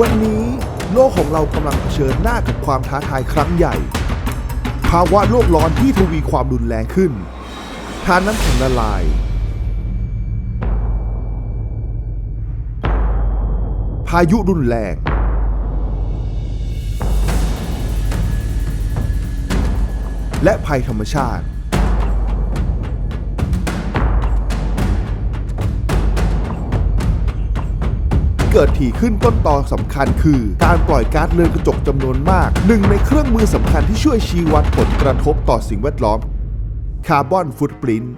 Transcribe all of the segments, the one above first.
วันนี้โลกของเรากำลังเผชิญหน้ากับความท้าทายครั้งใหญ่ ภาวะโลกร้อนที่ทวีความรุนแรงขึ้นทานน้ำแข็งละลาย พายุรุนแรง และภัยธรรมชาติ เกิดถี่ขึ้นต้นตอสำคัญคือ การปล่อยก๊าซเรือนกระจกจำนวนมาก หนึ่งในเครื่องมือสำคัญที่ช่วยชี้วัดผลกระทบต่อสิ่งแวดล้อมคาร์บอนฟุตปรินท์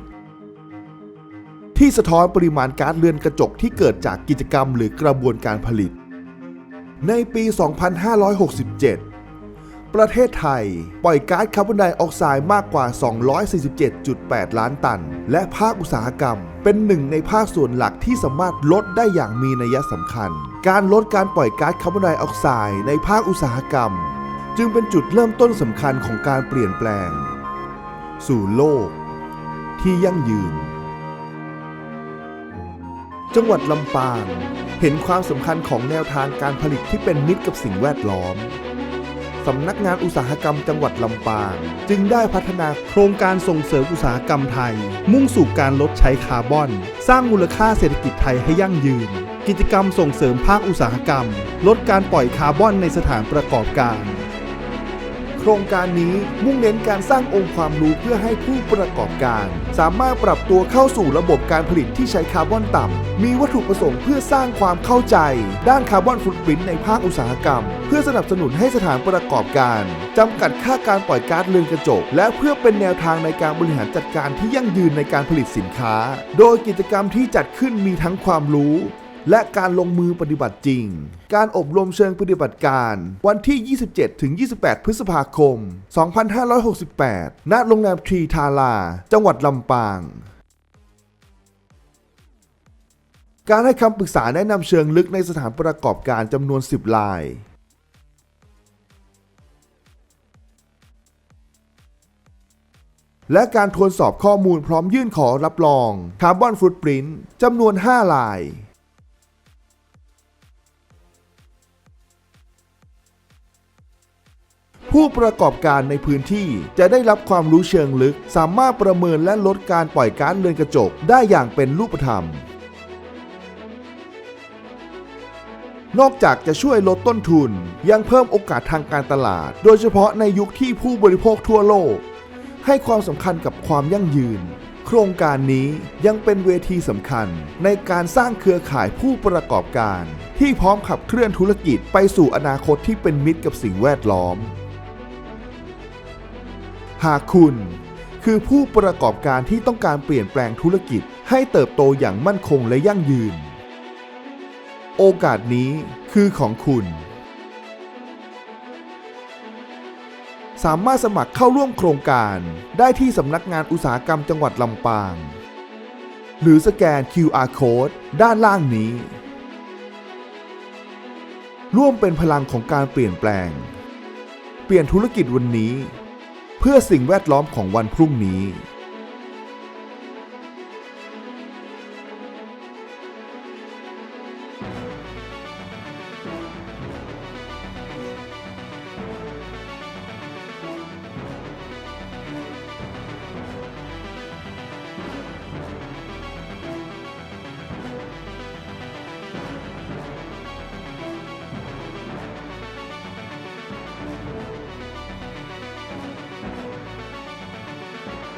ที่สะท้อนปริมาณก๊าซเรือนกระจกที่เกิดจากกิจกรรมหรือกระบวนการผลิต ในปี 2567 ประเทศไทย ปล่อยก๊าซคาร์บอนไดออกไซด์มากกว่า 247.8 ล้านตัน และภาคอุตสาหกรรม เป็นหนึ่งในภาคส่วนหลักที่สามารถลดได้อย่างมีนัยสำคัญ การลดการปล่อยก๊าซคาร์บอนไดออกไซด์ในภาคอุตสาหกรรม จึงเป็นจุดเริ่มต้นสำคัญของการเปลี่ยนแปลง สู่โลก ที่ยั่งยืน จังหวัดลำปาง เห็นความสำคัญของแนวทางการผลิตที่เป็นมิตรกับสิ่งแวดล้อม สำนักงานอุตสาหกรรมจังหวัดลำปาง จึงได้พัฒนาโครงการส่งเสริมอุตสาหกรรมไทย มุ่งสู่การลดใช้คาร์บอน สร้างมูลค่าเศรษฐกิจไทยให้ยั่งยืน กิจกรรมส่งเสริมภาคอุตสาหกรรม ลดการปล่อยคาร์บอนในสถานประกอบการ ครงการนี้มุ่งเน้นการสร้างองค์ความรู้เพื่อให้ผู้ประกอบการ สามารถปรับตัวเข้าสู่ระบบการผลิตที่ใช้คาร์บอนต่ำ มีวัตถุประสงค์เพื่อสร้างความเข้าใจ ด้านคาร์บอนฟุตปรินในภาคอุตสาหกรรม เพื่อสนับสนุนให้สถานประกอบการจำกัดค่าการปล่อยก๊าซเรือนกระจก และเพื่อเป็นแนวทางในการบริหารจัดการที่ยั่งยืนในการผลิตสินค้า โดยกิจกรรมที่จัดขึ้นมีทั้งความรู้ และการลงมือปฏิบัติจริง การอบรมเชิงปฏิบัติการวันที่ 27 ถึง 28 พฤษภาคม 2568 ณ โรงแรมทรีทารา จังหวัดลำปาง การให้คำปรึกษาแนะนำเชิงลึกในสถานประกอบการจำนวน 10 ลายและการทวนสอบข้อมูลพร้อมยื่นขอรับรองคาร์บอนฟุตปรินท์จำนวน 5 ลาย ผู้ประกอบการในพื้นที่จะได้รับความรู้เชิงลึก สามารถประเมินและลดการปล่อยก๊าซเรือนกระจกได้อย่างเป็นรูปธรรม นอกจากจะช่วยลดต้นทุน ยังเพิ่มโอกาสทางการตลาด โดยเฉพาะในยุคที่ผู้บริโภคทั่วโลก ให้ความสำคัญกับความยั่งยืน โครงการนี้ยังเป็นเวทีสำคัญ ในการสร้างเครือข่ายผู้ประกอบการ ที่พร้อมขับเคลื่อนธุรกิจไปสู่อนาคตที่เป็นมิตรกับสิ่งแวดล้อม หากคุณ คือผู้ประกอบการที่ต้องการเปลี่ยนแปลงธุรกิจให้เติบโตอย่างมั่นคงและยั่งยืน โอกาสนี้คือของคุณ สามารถสมัครเข้าร่วมโครงการได้ที่สำนักงานอุตสาหกรรมจังหวัดลำปาง หรือสแกน QR Code ด้านล่างนี้ ร่วมเป็นพลังของการเปลี่ยนแปลง เปลี่ยนธุรกิจวันนี้ เพื่อสิ่งแวดล้อมของวันพรุ่งนี้